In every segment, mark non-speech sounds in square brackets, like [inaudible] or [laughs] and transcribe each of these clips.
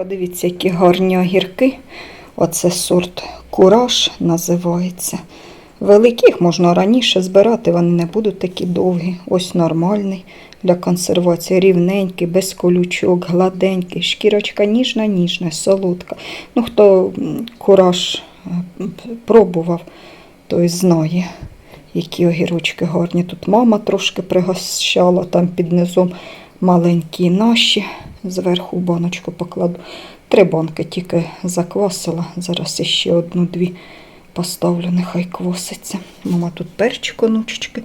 Подивіться, які гарні огірки. Оце сорт кураж називається. Великих можна раніше збирати, вони не будуть такі довгі. Ось нормальний для консервації, рівненький, без колючок, гладенький, шкірочка ніжна, ніжна, солодка. Ну, хто кураж е, пробував, той знає, які огірочки гарні. Тут мама трошки пригощала, там під низом маленькі наші. Зверху баночку покладу. Три банки тільки заквасила. Зараз іще одну-дві поставлю, нехай кваситься. Мама тут перчик онучечки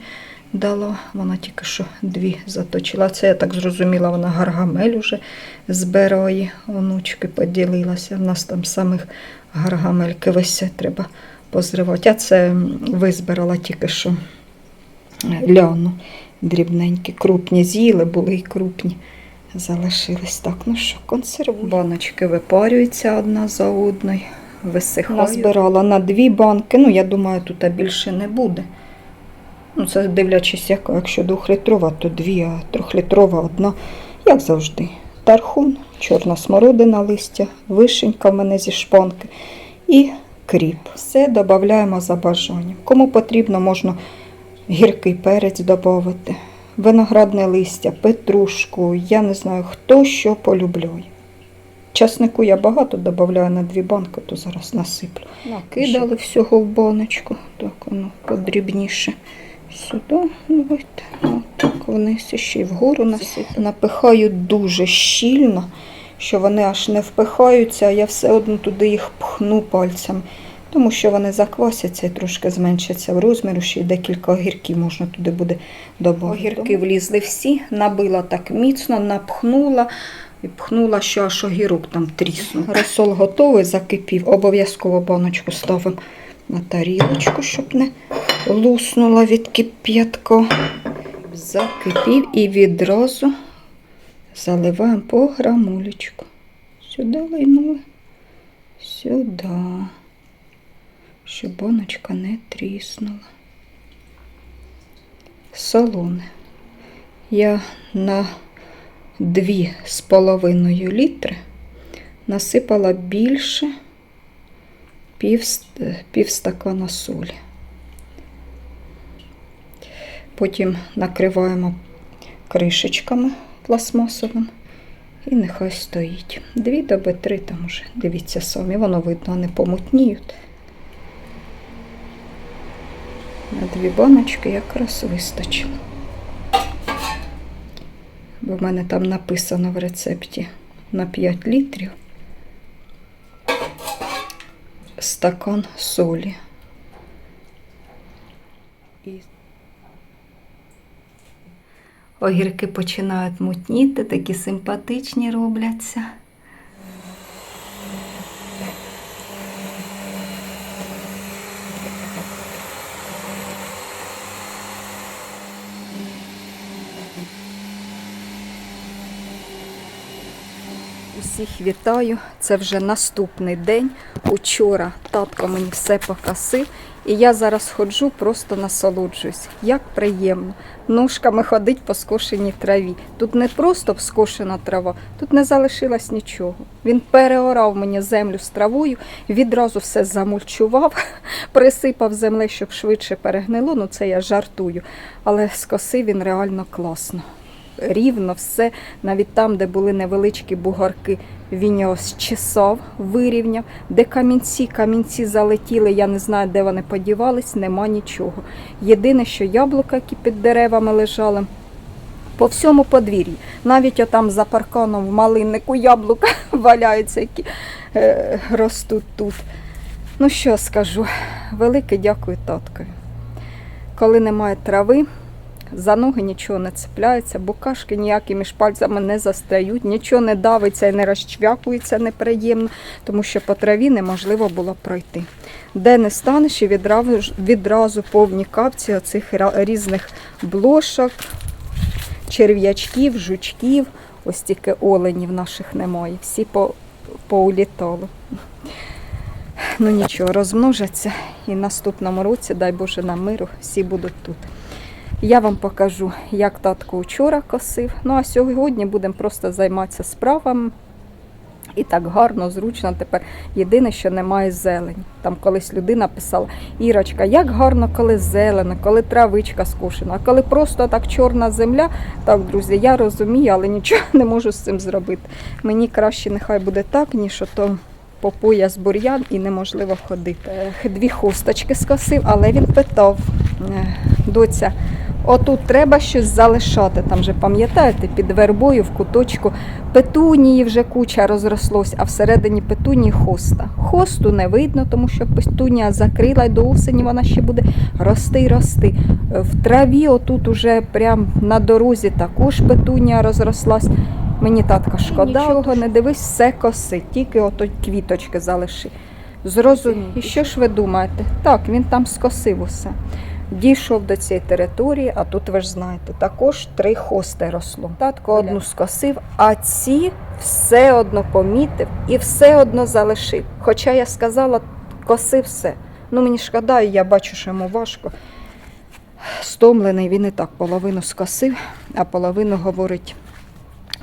дала. Вона тільки що дві заточила. Це я так зрозуміла, вона гаргамель уже збирає. Онучки поділилася. В нас там самих гаргамельки висять, треба позривати. А це визбирала тільки що е, ляну дрібненькі, крупні з'їли, були і крупні. Залишились так. Ну що, консервую. Баночки випарюються одна за одною, висихають. Назбирала на дві банки. Ну, я думаю, тут більше не буде. Ну, це дивлячись, як, якщо двохлітрова, то дві, а трьохлітрова одна, як завжди. Тархун, чорна смородина листя, вишенька в мене зі шпанки і кріп. Все додаємо за бажанням. Кому потрібно, можна гіркий перець додати, виноградне листя, петрушку. Я не знаю, хто що полюбляє. Часнику я багато додаю на дві банки, то зараз насиплю. Накидали всього в баночку. Так, воно подрібніше. Сюди, давайте. Отак вниз ще й вгору насиплю. Напихаю дуже щільно, що вони аж не впихаються, а я все одно туди їх пхну пальцями. Тому що вони заквасяться і трошки зменшаться в розміру, ще й декілька огірків можна туди буде додати. Огірки влізли всі, набила так міцно, напхнула і пхнула, що аж огірок там тріснув. Розсол готовий, закипів. Обов'язково баночку ставимо на тарілочку, щоб не луснула від кип'ятка. Закипів і відразу заливаємо по грамулечку. Сюди лайнули. Сюди щоб баночка не тріснула. Солоне. Я на дві з половиною літри насипала більше пів, пів стакана солі. Потім накриваємо кришечками пластмасовими і нехай стоїть. Дві доби три там уже, дивіться самі, воно видно, вони помутніють. На дві баночки якраз вистачило. Бо в мене там написано в рецепті на 5 літрів стакан солі. І Огірки починають мутніти, такі симпатичні робляться. Усіх вітаю. Це вже наступний день. Учора татко мені все покосив, і я зараз ходжу, просто насолоджуюсь. Як приємно. Ножками ходить по скошеній траві. Тут не просто скошена трава, тут не залишилось нічого. Він переорав мені землю з травою, відразу все замульчував, [laughs] присипав землею, щоб швидше перегнило. Ну це я жартую. Але скосив він реально класно рівно все, навіть там, де були невеличкі бугорки, він його зчесав, вирівняв. Де камінці, камінці залетіли, я не знаю, де вони подівались, нема нічого. Єдине, що яблука, які під деревами лежали, по всьому подвір'ї. Навіть отам за парканом в малиннику яблука [laughs] валяються, які е, ростуть тут. Ну що скажу, велике дякую таткові. Коли немає трави, за ноги нічого не цепляється, букашки ніякі між пальцями не застають, нічого не давиться і не розчвякується неприємно, тому що по траві неможливо було пройти. Де не станеш, і відразу, відразу повні капці оцих різних блошок, черв'ячків, жучків, ось тільки оленів наших немає. Всі по, поулітали. Ну нічого, розмножаться і наступному році, дай Боже, нам миру, всі будуть тут. Я вам покажу, як татко вчора косив. Ну а сьогодні будемо просто займатися справами. І так гарно, зручно тепер. Єдине, що немає зелені. Там колись людина писала: Ірочка, як гарно, коли зелено, коли травичка скошена, а коли просто так чорна земля. Так, друзі, я розумію, але нічого [laughs] не можу з цим зробити. Мені краще нехай буде так, ніж ото по пояс бур'ян і неможливо ходити. Дві хусточки скосив, але він питав, доця, отут треба щось залишати. Там же пам'ятаєте, під вербою в куточку петунії вже куча розрослось, а всередині петунії хоста. Хосту не видно, тому що петунія закрила і до осені вона ще буде рости й рости. Е, В траві отут уже прям на дорозі також петунія розрослась. Мені татка шкода, нічого, не дивись, все коси, тільки ото квіточки залиши. Зрозумій. І що ж ви думаєте? Так, він там скосив усе. Дійшов до цієї території, а тут ви ж знаєте, також три хости росло. Татко одну скосив, а ці все одно помітив і все одно залишив. Хоча я сказала, коси все. Ну мені шкода, і я бачу, що йому важко. Стомлений, він і так половину скосив, а половину говорить.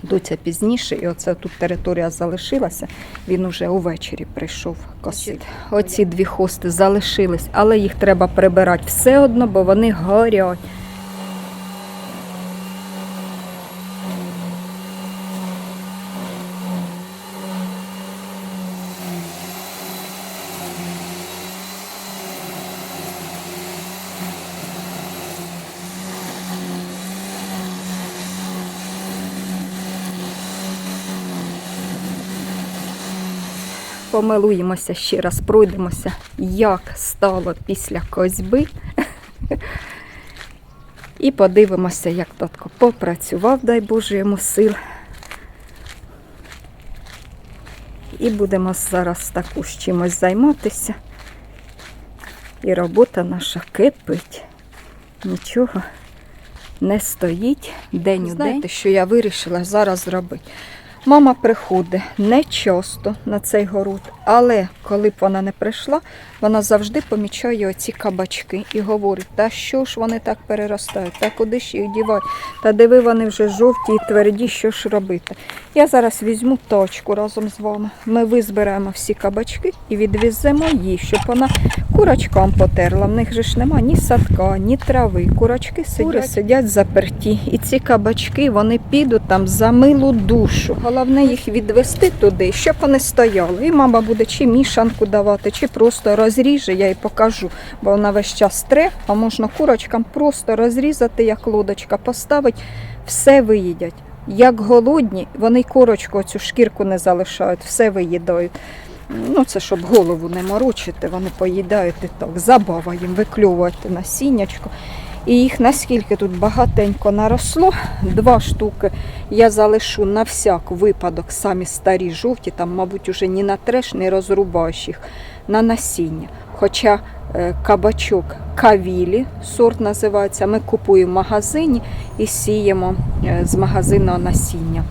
Доця пізніше, і оце тут територія залишилася. Він уже увечері прийшов косити. Оці дві хости залишились, але їх треба прибирати все одно, бо вони горять. Помилуємося ще раз, пройдемося, як стало після козьби. І подивимося, як татко попрацював, дай Боже йому сил. І будемо зараз також чимось займатися. І робота наша кипить. Нічого не стоїть день у день. Знаєте, що я вирішила зараз зробити? Мама приходить не часто на цей город, але коли б вона не прийшла, вона завжди помічає оці кабачки і говорить, та що ж вони так переростають, та куди ж їх дівати, та диви вони вже жовті і тверді, що ж робити. Я зараз візьму точку разом з вами. Ми визбираємо всі кабачки і відвеземо їх, щоб вона курочкам потерла. В них же ж нема ні садка, ні трави. Курочки сидять, сидять заперті. І ці кабачки вони підуть там за милу душу. Головне їх відвести туди, щоб вони стояли. І мама буде чи мішанку давати, чи просто розріже, я їй покажу, бо вона весь час тре, а можна курочкам просто розрізати, як лодочка, поставить, все виїдять. Як голодні, вони корочку, цю шкірку не залишають, все виїдають. Ну, це щоб голову не морочити, вони поїдають і так. Забава їм виклювати насіннячко. І їх наскільки тут багатенько наросло, два штуки я залишу на всяк випадок, самі старі жовті, там, мабуть, уже ні на треш, не розрубаєш їх на насіння. Хоча е, кабачок кавілі, сорт називається, ми купуємо в магазині і сіємо е, з магазинного насіння.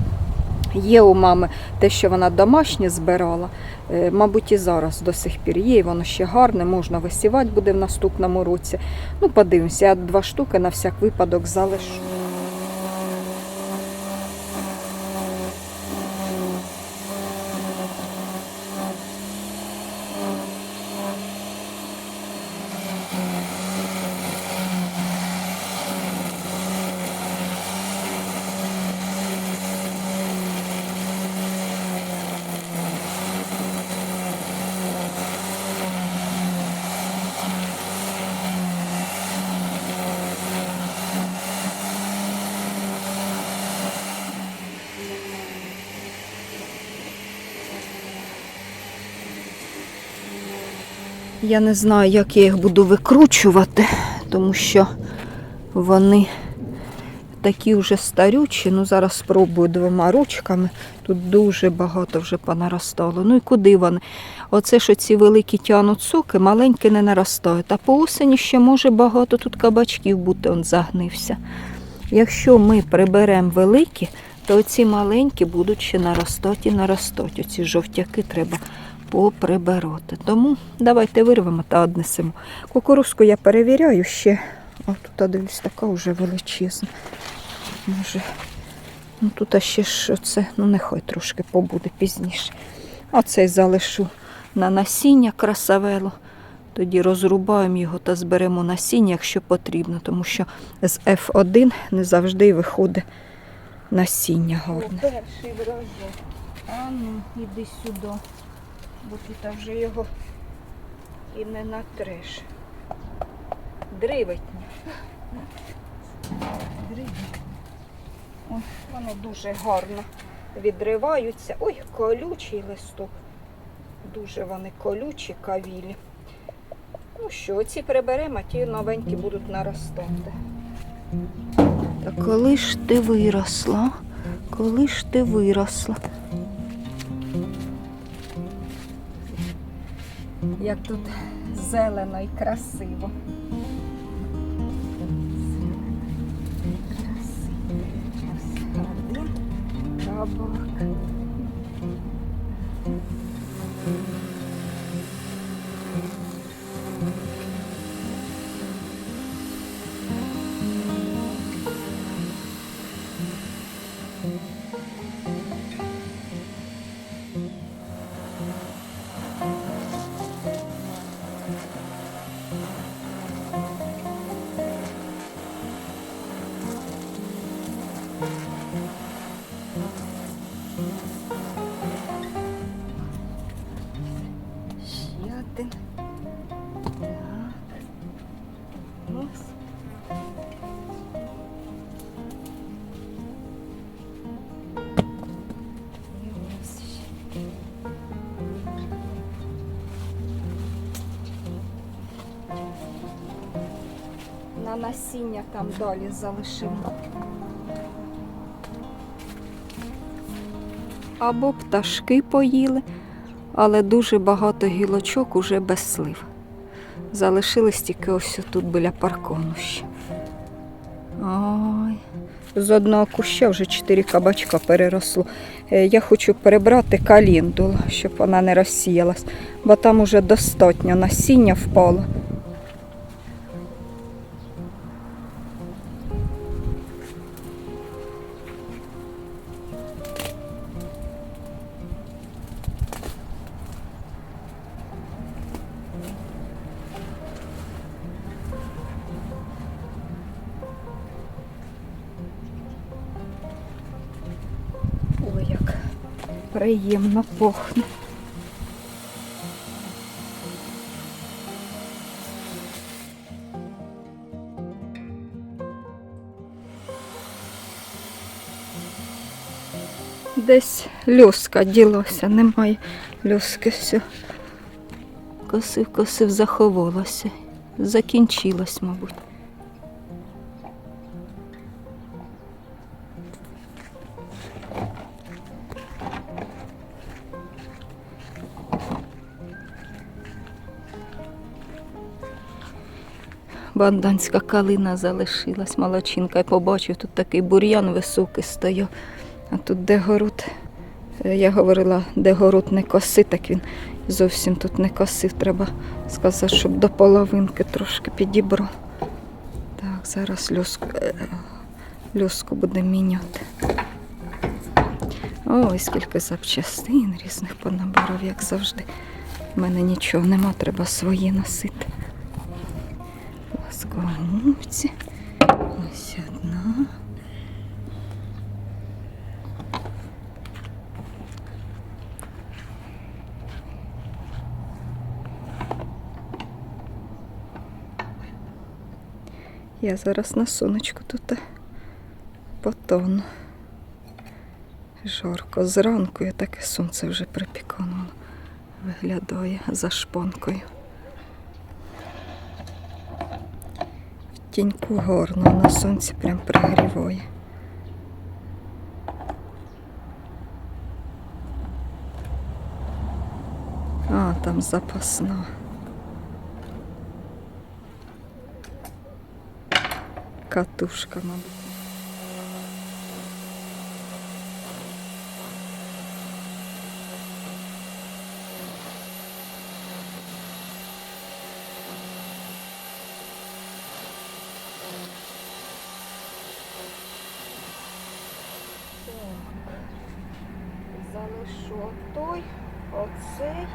Є у мами те, що вона домашнє збирала, мабуть, і зараз до сих пір є, і воно ще гарне, можна висівати буде в наступному році. Ну, подивимося, я два штуки на всяк випадок залишу. Я не знаю, як я їх буду викручувати, тому що вони такі вже старючі. Ну, зараз спробую двома ручками. Тут дуже багато вже понаростало. Ну і куди вони? Оце що ці великі тянуть соки, маленькі не наростають. А по осені ще може багато тут кабачків бути, он загнився. Якщо ми приберемо великі, то ці маленькі будуть ще наростати і наростати. Оці жовтяки треба поприбирати. Тому давайте вирвемо та однесемо. Кукурузку я перевіряю ще. О, тут дивлюсь, така вже величезна. Може, Ну тут ще ж оце, ну нехай трошки побуде пізніше. Оцей залишу на насіння красавело. Тоді розрубаємо його та зберемо насіння, якщо потрібно, тому що з F1 не завжди виходить насіння гарне. Перший врожай. А ну, іди сюди, бо тут вже його і не натреш. Дривитня. Ой, воно дуже гарно відриваються. Ой, колючий листок. Дуже вони колючі, кавілі. Ну що, ці приберемо, а ті новенькі будуть наростати. Та коли ж ти виросла? Коли ж ти виросла? Як тут зелено і красиво. Один насіння там далі залишимо. Або пташки поїли, але дуже багато гілочок уже без слив. Залишились тільки ось тут біля паркону ще. Ой. З одного куща вже чотири кабачка переросло. Е, Я хочу перебрати каліндулу, щоб вона не розсіялась, бо там уже достатньо насіння впало. Приємно пахне. Десь люска ділося, немає люски, все. Косив, косив, заховалося. Закінчилось, мабуть. Банданська калина залишилась, молочинка. Я побачив, тут такий бур'ян високий стояв. А тут де город, е, я говорила, де город не коси, так він зовсім тут не косив. Треба сказати, щоб до половинки трошки підібрав. Так, зараз люску, е, люску будемо міняти. Ой, скільки запчастин різних понабирав, як завжди. У мене нічого нема, треба свої носити. Плоскогубці. Ось одна. Я зараз на сонечку тут потону. Жарко зранку, і таке сонце вже припікано виглядає за шпонкою. Тіньку гарно, на сонці прям пригріває. А, там запасна. Катушка, мабуть. Залишу той, оцей.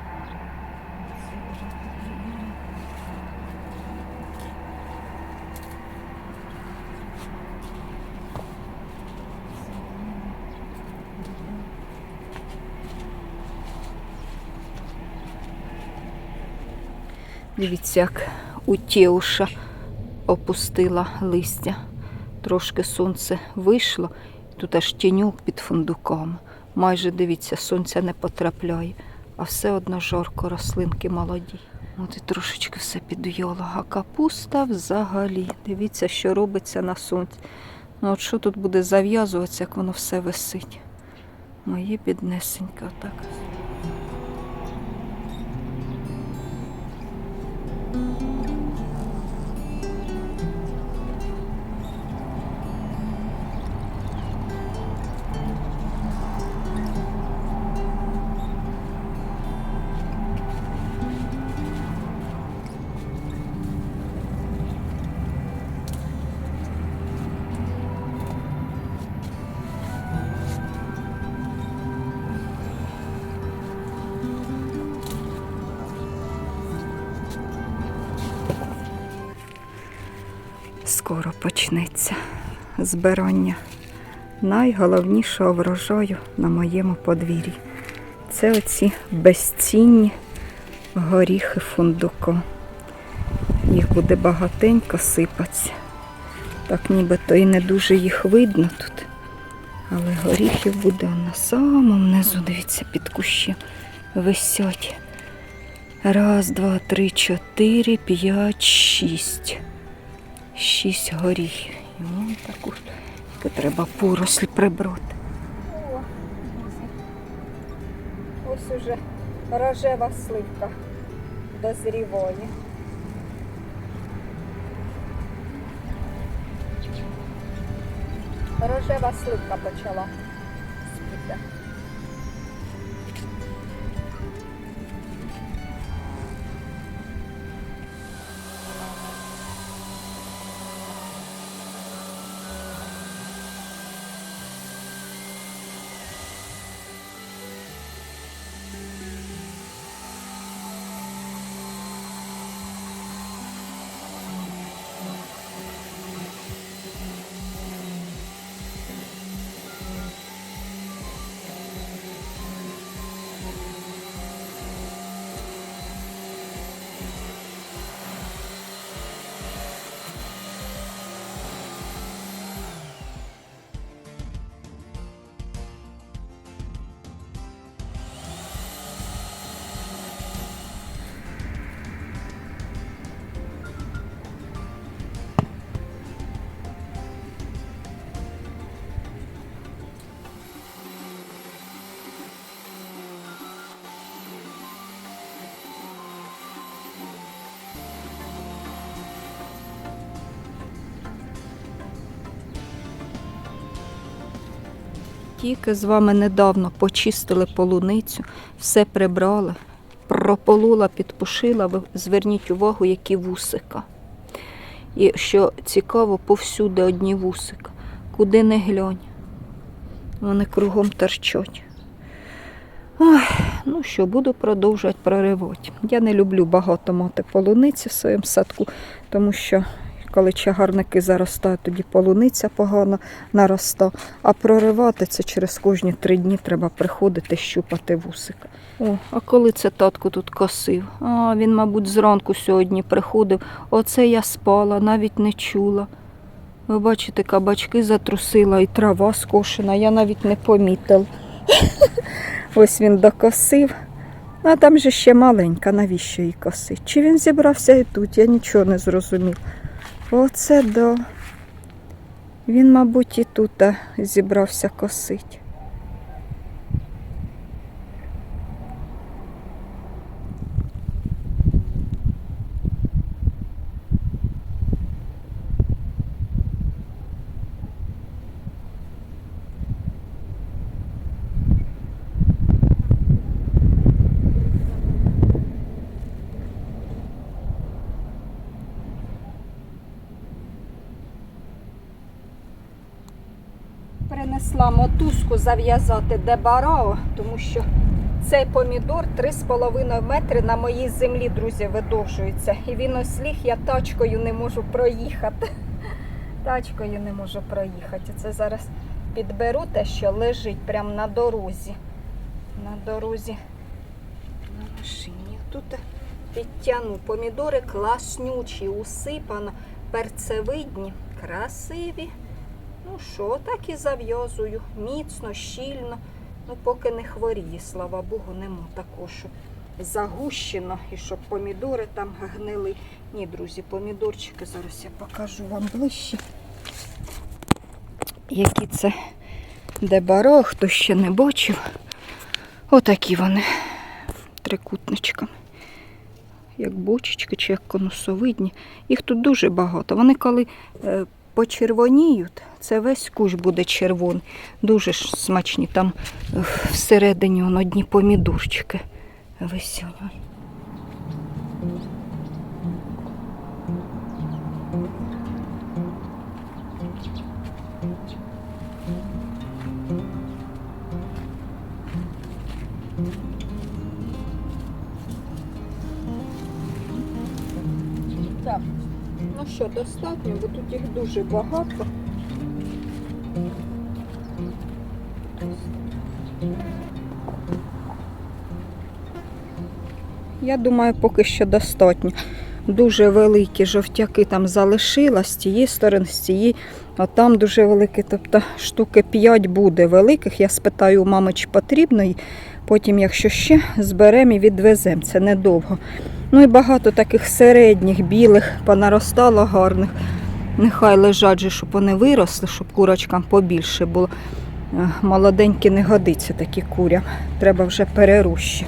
Дивіться, як у Тєуша опустила листя. Трошки сонце вийшло, тут аж тіньок під фундуком. Майже дивіться, сонця не потрапляє, а все одно жарко, рослинки молоді. От і трошечки все підв'яло. А капуста взагалі. Дивіться, що робиться на сонці. Ну от що тут буде зав'язуватися, як воно все висить. Моє біднесеньке, отак. Почнеться збирання найголовнішого врожаю на моєму подвір'ї. Це оці безцінні горіхи фундуку. Їх буде багатенько сипатися. Так нібито і не дуже їх видно тут. Але горіхів буде на самому низу, дивіться, під кущем висять. Раз, два, три, чотири, п'ять, шість. Шість горіхів. Вон таку треба порослі прибрати. Ось уже рожева сливка дозріває. Рожева сливка почала спіти. Тільки з вами недавно почистили полуницю, все прибрали, прополола, підпушила. Ви зверніть увагу, які вусика. І що цікаво, повсюди одні вусика. Куди не глянь. Вони кругом торчать. Ой, ну що, буду продовжувати проривати. Я не люблю багато мати полуниці в своєму садку, тому що коли чагарники заростають, тоді полуниця погано наростає. А проривати це через кожні три дні треба приходити щупати вусика. О, а коли це татко тут косив? А, він, мабуть, зранку сьогодні приходив. Оце я спала, навіть не чула. Ви бачите, кабачки затрусила і трава скошена, я навіть не помітила. [laughs] Ось він докосив. А там же ще маленька, навіщо її косить? Чи він зібрався і тут? Я нічого не зрозумів. Оце да. Він, мабуть, і тут зібрався косить. Принесла мотузку зав'язати дебарао, тому що цей помідор 3,5 метри на моїй землі, друзі, видовжується. І він осліг, я тачкою не можу проїхати. [laughs] Тачкою не можу проїхати. Це зараз підберу те, що лежить прямо на дорозі. На дорозі на машині. Тут підтягну помідори класнючі, усипано, перцевидні, красиві. Ну що, так і зав'язую. Міцно, щільно. Ну, поки не хворіє, слава Богу, нема щоб загущено і щоб помідори там гнили. Ні, друзі, помідорчики зараз я покажу вам ближче. Які це дебаро, хто ще не бачив. Отакі вони трикутничками. Як бочечки чи як конусовидні. Їх тут дуже багато. Вони коли е, почервоніють, це весь кущ буде червоний. Дуже ж смачні. Там е, всередині воно одні помідорчики висять. Що, достатньо, бо тут їх дуже багато. Я думаю, поки що достатньо. Дуже великі жовтяки там залишила з тієї сторони, з цієї, а там дуже великі, тобто штуки 5 буде великих. Я спитаю у мами, чи потрібно, і потім, якщо ще, зберемо і відвеземо. Це недовго. Ну і багато таких середніх, білих, понаростало гарних. Нехай лежать же, щоб вони виросли, щоб курочкам побільше було. Е, Молоденькі не годиться такі курям. Треба вже перерущі.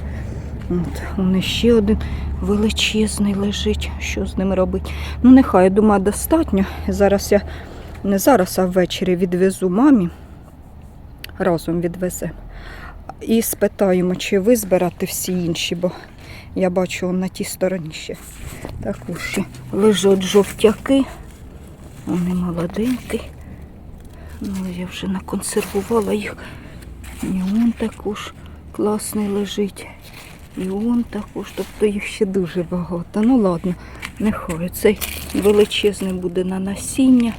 От, вони ще один величезний лежить. Що з ним робити? Ну, нехай, я думаю, достатньо. Зараз я не зараз, а ввечері відвезу мамі. Разом відвеземо. І спитаємо, чи ви збирати всі інші, бо я бачу на тій стороні ще також лежать жовтяки. Вони молоденькі. Ну, я вже наконсервувала їх. І он також класний лежить. І он також, тобто їх ще дуже багато. Ну ладно, нехай цей величезний буде на насіння.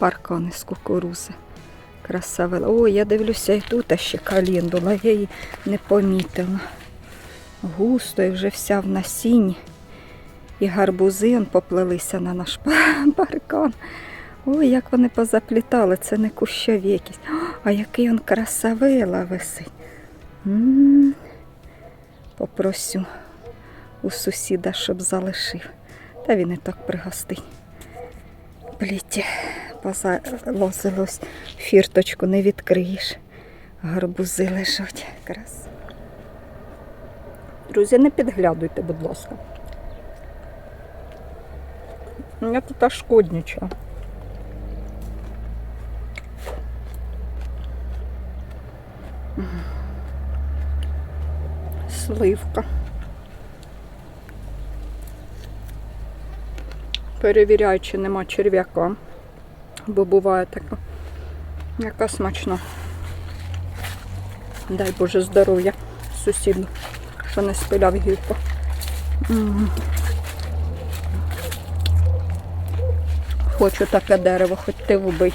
Паркани з кукурузи. Красавела. О, я дивлюся, і тут ще календула, я її не помітила. Густо і вже вся в насінні. І гарбузи он поплелися на наш [laughs] паркан. Ой, як вони позаплітали, це не кущові якісь. А який он красавела висить. М. Попросю у сусіда, щоб залишив. Та він і так пригостить. Пліття позалозилось, фірточку не відкриєш. Гарбузи лежать. Крас. Друзі, не підглядуйте, будь ласка. Я тут аж шкодніча. Сливка. Перевіряю, чи нема черв'яка, бо буває така, яка смачна. Дай Боже здоров'я сусіду, що не спиляв гілку. Хочу таке дерево, хоч ти вбий.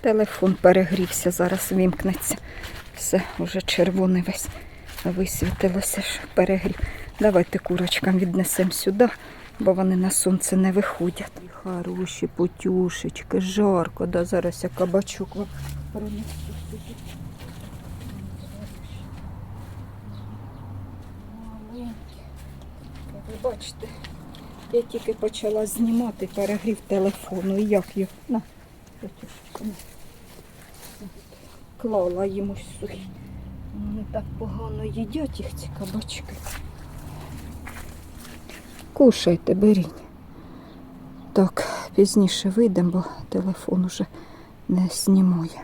Телефон перегрівся, зараз вімкнеться. Все, вже червоний весь висвітилося, що перегрів. Давайте курочкам віднесемо сюди, бо вони на сонце не виходять. Хороші потюшечки, жарко, да зараз я кабачок вам принесу. Ви бачите, я тільки почала знімати перегрів телефону. Як його? Клала йому сухі. Вони так погано їдять їх ці кабачки. Кушайте, беріть. Так, пізніше вийдемо, бо телефон уже не знімає.